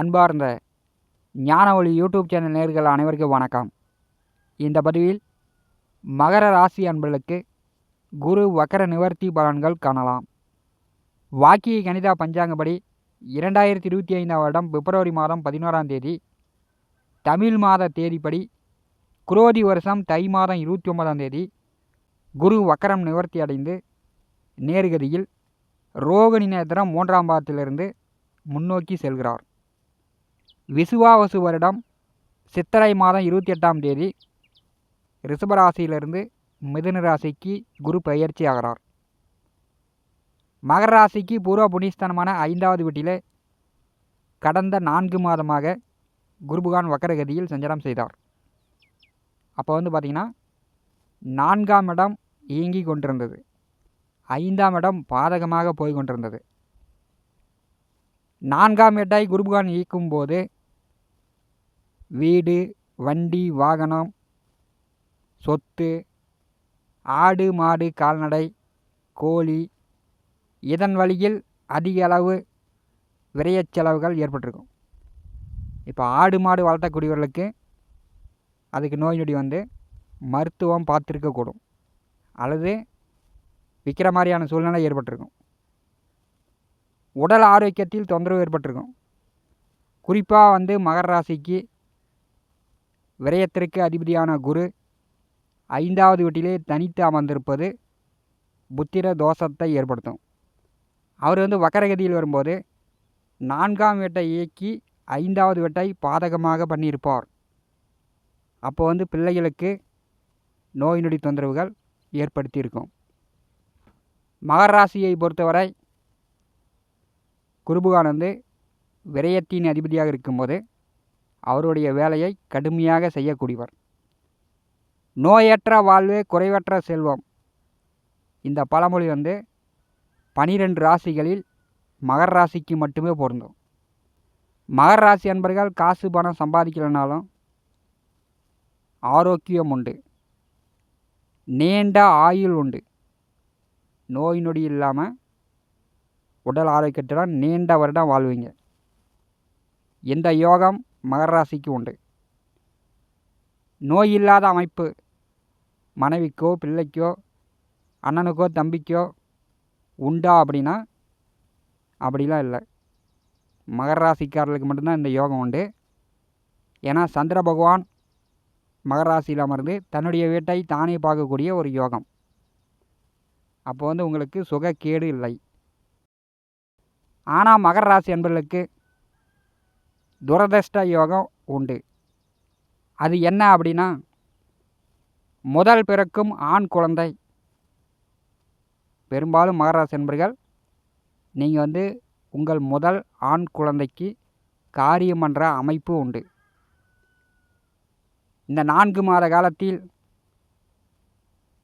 அன்பார்ந்த ஞானவழி YouTube channel நேர்கள் அனைவருக்கும் வணக்கம். இந்த பதிவில் மகர ராசி அன்பர்களுக்கு குரு வக்கர நிவர்த்தி பலன்கள் காணலாம். வாக்கிய கணிதா பஞ்சாங்கப்படி இரண்டாயிரத்தி இருபத்தி ஐந்தாம் வருடம் பிப்ரவரி மாதம் பதினோராம் தேதி தமிழ் மாத தேதிப்படி குரோதி வருஷம் தை மாதம் இருபத்தி ஒன்பதாம் தேதி குரு வக்கரம் நிவர்த்தி அடைந்து நேர்கதியில் ரோகிணி நேத்திரம் மூன்றாம் பாதத்திலிருந்து முன்னோக்கி செல்கிறார். விசுவாவசு வருடம் சித்திரை மாதம் இருபத்தி எட்டாம் தேதி ரிஷபராசியிலிருந்து மிதுன ராசிக்கு குரு பெயர்ச்சி ஆகிறார். மகர ராசிக்கு பூர்வ புண்ணியஸ்தானமான ஐந்தாவது வீட்டிலே கடந்த நான்கு மாதமாக குருபுகான் வக்கரகதியில் சஞ்சாரம் செய்தார். அப்போ வந்து பார்த்திங்கன்னா நான்காம் இடம் இயங்கி கொண்டிருந்தது. ஐந்தாம் இடம் பாதகமாக போய் கொண்டிருந்தது. நான்காம் இடை இயக்கும் போது வீடு வண்டி வாகனம் சொத்து ஆடு மாடு கால்நடை கோழி இதன் வழியில் அதிக அளவு விரயச் செலவுகள் ஏற்பட்டிருக்கும். இப்போ ஆடு மாடு வளர்த்தக்கூடியவர்களுக்கு அதுக்கு நோய் நொடி வந்து மருத்துவம் பார்த்துருக்கக்கூடும் அல்லது விற்கிற மாதிரியான சூழ்நிலை ஏற்பட்டிருக்கும். உடல் ஆரோக்கியத்தில் தொந்தரவு ஏற்பட்டிருக்கும். குறிப்பாக வந்து மகர ராசிக்கு விரயத்திற்கு அதிபதியான குரு ஐந்தாவது வீட்டிலே தனித்து அமர்ந்திருப்பது புத்திர தோஷத்தை ஏற்படுத்தும். அவர் வந்து வக்கரகதியில் வரும்போது நான்காம் வீட்டை இயக்கி ஐந்தாவது வீட்டை பாதகமாக பண்ணியிருப்பார். அப்போ வந்து பிள்ளைகளுக்கு நோய் நொடி தொந்தரவுகள் ஏற்படுத்தியிருக்கும். மகர ராசியை பொறுத்தவரை குருபுகானந்து வந்து விரயத்தின் அதிபதியாக இருக்கும்போது அவருடைய வேலையை கடுமையாக செய்யக்கூடியவர். நோயற்ற வாழ்வே குறைவற்ற செல்வம். இந்த பழமொழி வந்து பனிரெண்டு ராசிகளில் மகர ராசிக்கு மட்டுமே பொருந்தும். மகர ராசி அன்பர்கள் காசு பணம் சம்பாதிக்கலைனாலும் ஆரோக்கியம் உண்டு. நீண்ட ஆயுள் உண்டு. நோய் நொடி இல்லாமல் உடல் ஆரோக்கியத்துடன் நீண்ட வருடம் வாழ்வீங்க. இந்த யோகம் மகராசிக்கு உண்டு. நோய் இல்லாத அமைப்பு. மனைவிக்கோ பிள்ளைக்கோ அண்ணனுக்கோ தம்பிக்கோ உண்டா அப்படின்னா அப்படிலாம் இல்லை. மகராசிக்காரர்களுக்கு மட்டும்தான் இந்த யோகம் உண்டு. ஏன்னா சந்திர பகவான் மகராசியில் அமர்ந்து தன்னுடைய வீட்டை தானே பார்க்கக்கூடிய ஒரு யோகம். அப்போ வந்து உங்களுக்கு சுகக்கேடு இல்லை. ஆனால் மகர ராசி என்பவர்களுக்கு துரதிருஷ்ட யோகம் உண்டு. அது என்ன அப்படின்னா முதல் பிறக்கும் ஆண் குழந்தை. பெரும்பாலும் மகராசி என்பர்கள் நீங்கள் வந்து உங்கள் முதல் ஆண் குழந்தைக்கு காரியம் பண்ணுற அமைப்பு உண்டு. இந்த நான்கு மாத காலத்தில்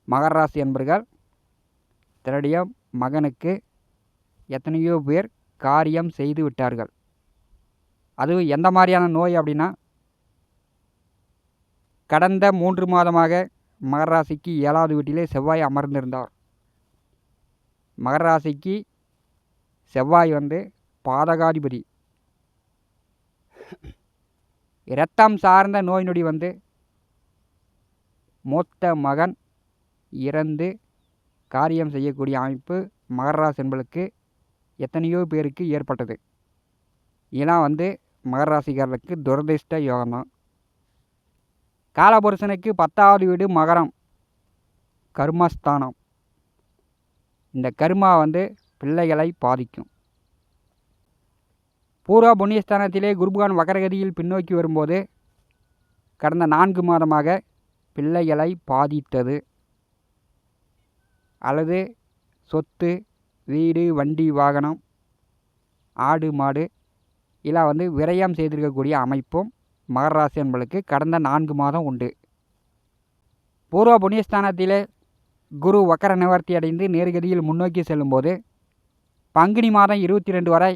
மகராசி என்பர்கள் தன்னுடைய மகனுக்கு எத்தனையோ பேர் காரியம் செய்து விட்டார்கள். அதுவும் எந்த மாதிரியான நோய் அப்படின்னா கடந்த மூன்று மாதமாக மகர ராசிக்கு ஏழாவது வீட்டிலே செவ்வாய் அமர்ந்திருந்தார். மகர ராசிக்கு செவ்வாய் வந்து பாதகாதிபதி. இரத்தம் சார்ந்த நோய் நொடி வந்து மூத்த மகன் இறந்து காரியம் செய்யக்கூடிய அமைப்பு மகர என்பளுக்கு எத்தனையோ பேருக்கு ஏற்பட்டது. இதெல்லாம் வந்து மகர ராசிக்காரர்களுக்கு துரதிர்ஷ்ட யோகம்தான். காலபுருஷனுக்கு பத்தாவது வீடு மகரம் கர்மஸ்தானம். இந்த கர்மா வந்து பிள்ளைகளை பாதிக்கும். பூர்வ புண்ணியஸ்தானத்திலே குருபகான் வக்கரகதியில் பின்னோக்கி வரும்போது கடந்த நான்கு மாதமாக பிள்ளைகளை பாதித்தது. அல்லது சொத்து வீடு வண்டி வாகனம் ஆடு மாடு இல்லை வந்து விரயம் செய்திருக்கக்கூடிய அமைப்பும் மகர ராசி என்பளுக்கு கடந்த நான்கு மாதம் உண்டு. பூர்வ புண்ணியஸ்தானத்திலே குரு வக்கர நிவர்த்தி அடைந்து நேர்கதியில் முன்னோக்கி செல்லும்போது பங்குனி மாதம் இருபத்தி ரெண்டு வரை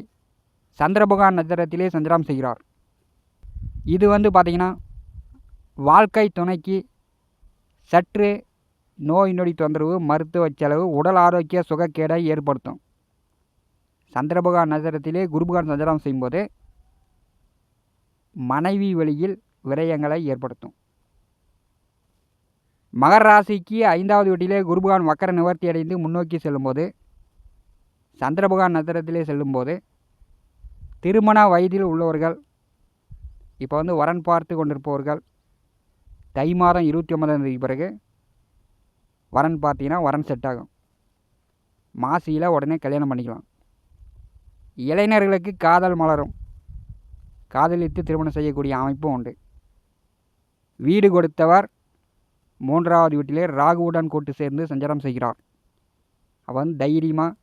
சந்திரபகான் நட்சத்திரத்திலே சஞ்சலம் செய்கிறார். இது வந்து பார்த்திங்கன்னா வாழ்க்கை துணைக்கு சற்று நோய் நொடி தொந்தரவு மருத்துவ செலவு உடல் ஆரோக்கிய சுகக்கேடை ஏற்படுத்தும். சந்திரபகான் நட்சத்திரத்திலே குருபகான் சஞ்சாரம் செய்யும்போது மனைவி வழியில் விரயங்களை ஏற்படுத்தும். மகர ராசிக்கு ஐந்தாவது வீட்டிலே குருபகான் வக்கர நிவர்த்தி அடைந்து முன்னோக்கி செல்லும்போது சந்திரபகான் நத்திரத்திலே செல்லும்போது திருமண வயதில் உள்ளவர்கள் இப்போ வந்து வரன் பார்த்து கொண்டிருப்பவர்கள் தை மாதம் இருபத்தி ஒன்பதாம் தேதி பிறகு வரன் பார்த்தீங்கன்னா வரன் செட் ஆகும். மாசியில் உடனே கல்யாணம் பண்ணிக்கலாம். இளைஞர்களுக்கு காதல் மலரும். காதலித்து திருமணம் செய்யக்கூடிய அமைப்பும் உண்டு. வீடு கொடுத்தவர் மூன்றாவது வீட்டிலே ராகுவுடன் கூட்டு சேர்ந்து சஞ்சாரம் செய்கிறார். அவன் வந்து தைரியமாக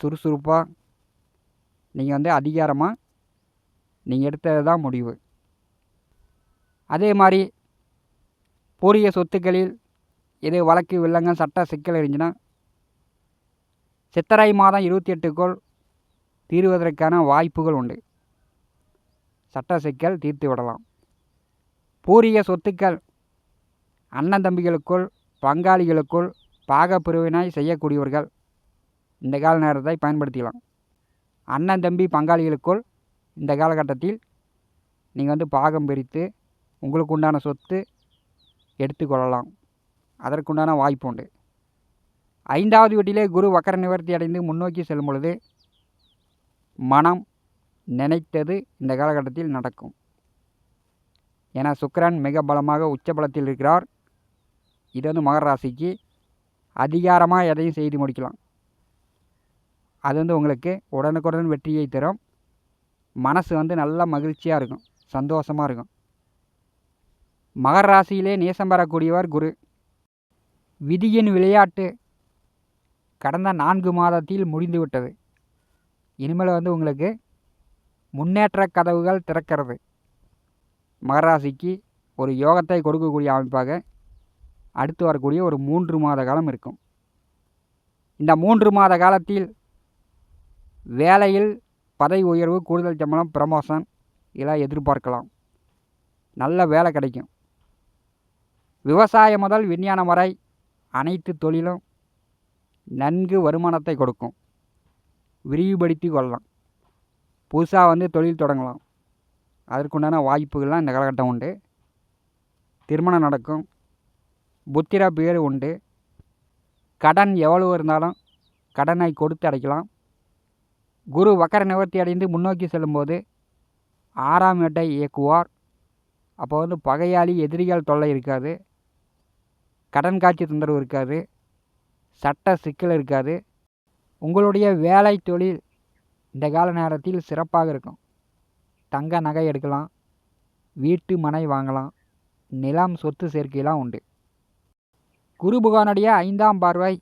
சுறுசுறுப்பாக நீங்கள் வந்து அதிகாரமாக நீங்கள் எடுத்தது தான் முடிவு. அதே மாதிரி பூரிய சொத்துக்களில் இது வழக்கு வில்லங்க சட்ட சிக்கல் இருந்துச்சுன்னா சித்தரை மாதம் இருபத்தி எட்டுக்குள் தீர்வதற்கான வாய்ப்புகள் உண்டு. சட்ட சிக்கல் தீர்த்து விடலாம். பூரிய சொத்துக்கள் அண்ணன் தம்பிகளுக்குள் பங்காளிகளுக்குள் பாகப்பிரிவினாய் செய்யக்கூடியவர்கள் இந்த கால நேரத்தை பயன்படுத்திக்கலாம். அண்ணன் தம்பி பங்காளிகளுக்குள் இந்த காலகட்டத்தில் நீங்கள் வந்து பாகம் பிரித்து உங்களுக்கு உண்டான சொத்து எடுத்துக்கொள்ளலாம். அதற்குண்டான வாய்ப்பு உண்டு. ஐந்தாவது வீட்டிலே குரு வக்கர நிவர்த்தி அடைந்து முன்னோக்கி செல்லும் பொழுது மனம் நினைத்தது இந்த காலகட்டத்தில் நடக்கும். ஏன்னா சுக்கரன் மிக பலமாக உச்ச பலத்தில் இருக்கிறார். இது வந்து மகர ராசிக்கு அதிகாரமாக எதையும் செய்து முடிக்கலாம். அது வந்து உங்களுக்கு உடனுக்குடன் வெற்றியை தரும். மனசு வந்து நல்ல மகிழ்ச்சியாக இருக்கும். சந்தோஷமாக இருக்கும். மகர ராசியிலே நேசம் பெறக்கூடியவர் குரு. விதியின் விளையாட்டு கடந்த நான்கு மாதத்தில் முடிந்துவிட்டது. இனிமேல் வந்து உங்களுக்கு முன்னேற்ற கதவுகள் திறக்கிறது. மகராசிக்கு ஒரு யோகத்தை கொடுக்கக்கூடிய அமைப்பாக அடுத்து வரக்கூடிய ஒரு மூன்று மாத காலம் இருக்கும். இந்த மூன்று மாத காலத்தில் வேலையில் பதவி உயர்வு கூடுதல் சம்பளம் ப்ரமோஷன் இதெல்லாம் எதிர்பார்க்கலாம். நல்ல வேலை கிடைக்கும். விவசாயம் முதல் விஞ்ஞானம் வரை அனைத்து தொழிலும் நன்கு வருமானத்தை கொடுக்கும். விரிவுபடுத்தி கொள்ளலாம். புதுசாக வந்து தொழில் தொடங்கலாம். அதற்குண்டான வாய்ப்புகள்லாம் இந்த காலகட்டம் உண்டு. திருமணம் நடக்கும். புத்திர பேர் உண்டு. கடன் எவ்வளவு இருந்தாலும் கடனை கொடுத்து அடைக்கலாம். குரு வக்கர நிவர்த்தி அடைந்து முன்னோக்கி செல்லும்போது ஆறாம் இடத்தை இயக்குவார். அப்போ வந்து பகையாளி எதிரிகள் தொல்லை இருக்காது. கடன் காட்சி தொந்தரவு இருக்காது. சட்ட சிக்கல் இருக்காது. உங்களுடைய வேலை தொழில் இந்த கால நேரத்தில் சிறப்பாக இருக்கும். தங்க நகை எடுக்கலாம் வீட்டு மனை வாங்கலாம் நிலம் சொத்து சேர்க்கையெல்லாம் உண்டு. குரு புகானுடைய ஐந்தாம் பார்வை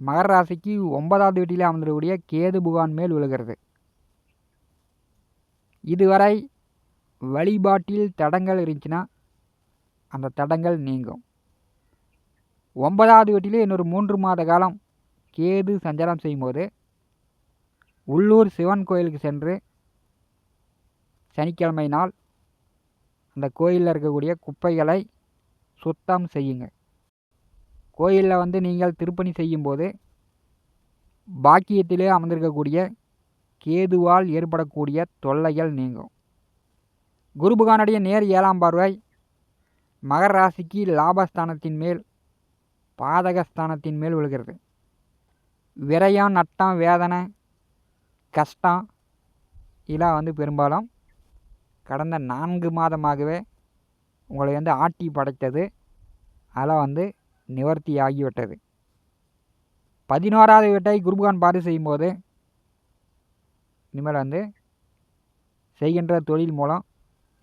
மகர ராசிக்கு ஒன்பதாவது வீட்டிலே அமர்ந்திருக்கக்கூடிய கேது புகான் மேல் விழுகிறது. இதுவரை வழிபாட்டில் தடங்கள் இருந்துச்சுன்னா அந்த தடங்கள் நீங்கும். ஒன்பதாவது வீட்டிலே இன்னொரு மூன்று மாத காலம் கேது சஞ்சாரம் செய்யும்போது உள்ளூர் சிவன் கோயிலுக்கு சென்று சனிக்கிழமை நாள் அந்த கோயிலில் இருக்கக்கூடிய குப்பைகளை சுத்தம் செய்யுங்க. கோயிலில் வந்து நீங்கள் திருப்பணி செய்யும்போது பாக்கியத்திலே அமர்ந்திருக்கக்கூடிய கேதுவால் ஏற்படக்கூடிய தொல்லைகள் நீங்கும். குருபுகானுடைய நேர் ஏழாம் பார்வை மகர ராசிக்கு லாபஸ்தானத்தின் மேல் பாதகஸ்தானத்தின் மேல் விழுகிறது. விரயம் நட்டம் வேதனை கஷ்டம் இதெல்லாம் வந்து பெரும்பாலும் கடந்த நான்கு மாதமாகவே உங்களை வந்து ஆட்டி படைத்தது அதெல்லாம் வந்து நிவர்த்தி ஆகிவிட்டது. பதினோராவது வீட்டை குருபகான் பாரு செய்யும்போது இனிமேல் வந்து செய்கின்ற தொழில் மூலம்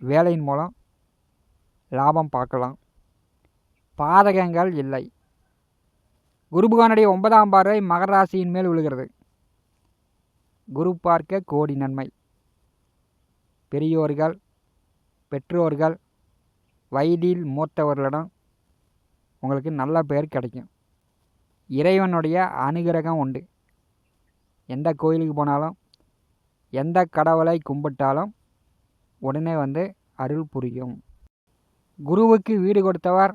வேலையின் மூலம் லாபம் பார்க்கலாம். பாதகங்கள் இல்லை. குருபகானுடைய ஒன்பதாம் பார்வை மகராசியின் மேல் விழுகிறது. குரு பார்க்க கோடி நன்மை. பெரியோர்கள் பெற்றோர்கள் வயதில் மூத்தவர்களிடம் உங்களுக்கு நல்ல பெயர் கிடைக்கும். இறைவனுடைய அனுகிரகம் உண்டு. எந்த கோயிலுக்கு போனாலும் எந்த கடவுளை கும்பிட்டாலும் உடனே வந்து அருள் புரியும். குருவுக்கு வீடு கொடுத்தவர்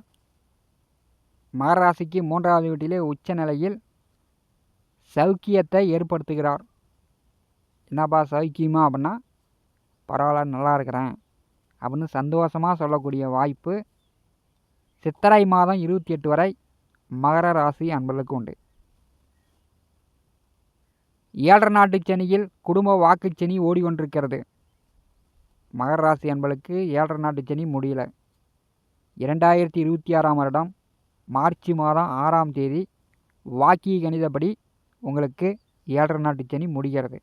மகராசிக்கு மூன்றாவது வீட்டிலே உச்ச நிலையில் சௌக்கியத்தை ஏற்படுத்துகிறார். என்னப்பா சௌக்கியமா அப்படின்னா பரவாயில்ல நல்லா இருக்கிறேன். அப்படின்னு சந்தோஷமாக சொல்லக்கூடிய வாய்ப்பு சித்திரை மாதம் இருபத்தி எட்டு வரை மகர ராசி அன்பர்களுக்கு உண்டு. ஏழரை நாட்டு சனியில் குடும்ப வாக்குச்சனி ஓடிக்கொண்டிருக்கிறது மகர ராசி அன்பளுக்கு ஏழரை நாட்டு சனி முடியல. இரண்டாயிரத்தி இருபத்தி ஆறாம் வருடம் மார்ச் மாதம் ஆறாம் தேதி வாக்கிய கணிதப்படி உங்களுக்கு ஏழரை நாட்டு சனி முடிகிறது.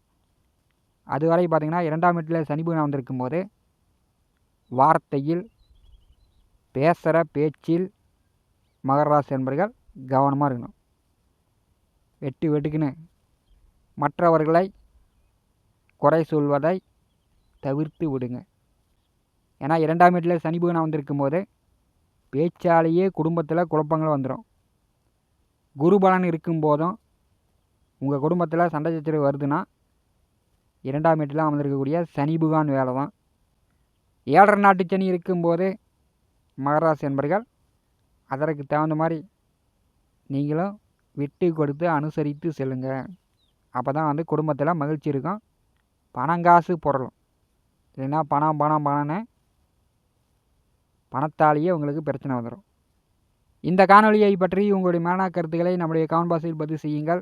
அதுவரை பார்த்திங்கன்னா இரண்டாம் வீட்டில் சனி பகவான் வந்திருக்கும் போது வார்த்தையில் பேசுகிற பேச்சில் மகராசி என்பர்கள் கவனமாக இருக்கணும். வெட்டு வெட்டுக்குன்னு. மற்றவர்களை குறை சொல்வதை தவிர்த்து விடுங்க. ஏன்னா இரண்டாம் வீட்டில் சனி பகவான் வந்திருக்கும் போது பேச்சாலேயே குடும்பத்தில் குழப்பங்கள் வந்துடும் குரு பலன் இருக்கும் போதும் உங்கள் குடும்பத்தில் சண்டை சச்சரவு வருதுன்னா இரண்டாம் வீட்டில் அமர்ந்திருக்கக்கூடிய சனி புகான் வேலை தான். ஏழரை நாட்டு சனி இருக்கும்போது மகராசி என்பர்கள் அதற்கு தகுந்த மாதிரி நீங்களும் விட்டு கொடுத்து அனுசரித்து செல்லுங்க. அப்போ தான் வந்து குடும்பத்தில் மகிழ்ச்சி இருக்கும். பணங்காசு பொருளும் இல்லைன்னா பணம் பணம் பணம்னு பணத்தாலேயே உங்களுக்கு பிரச்சனை வந்துடும் இந்த காணொலியை பற்றி உங்களுடைய மேனா கருத்துக்களை நம்முடைய கவுன் பாக்ஸில் பதிவு செய்யுங்கள்.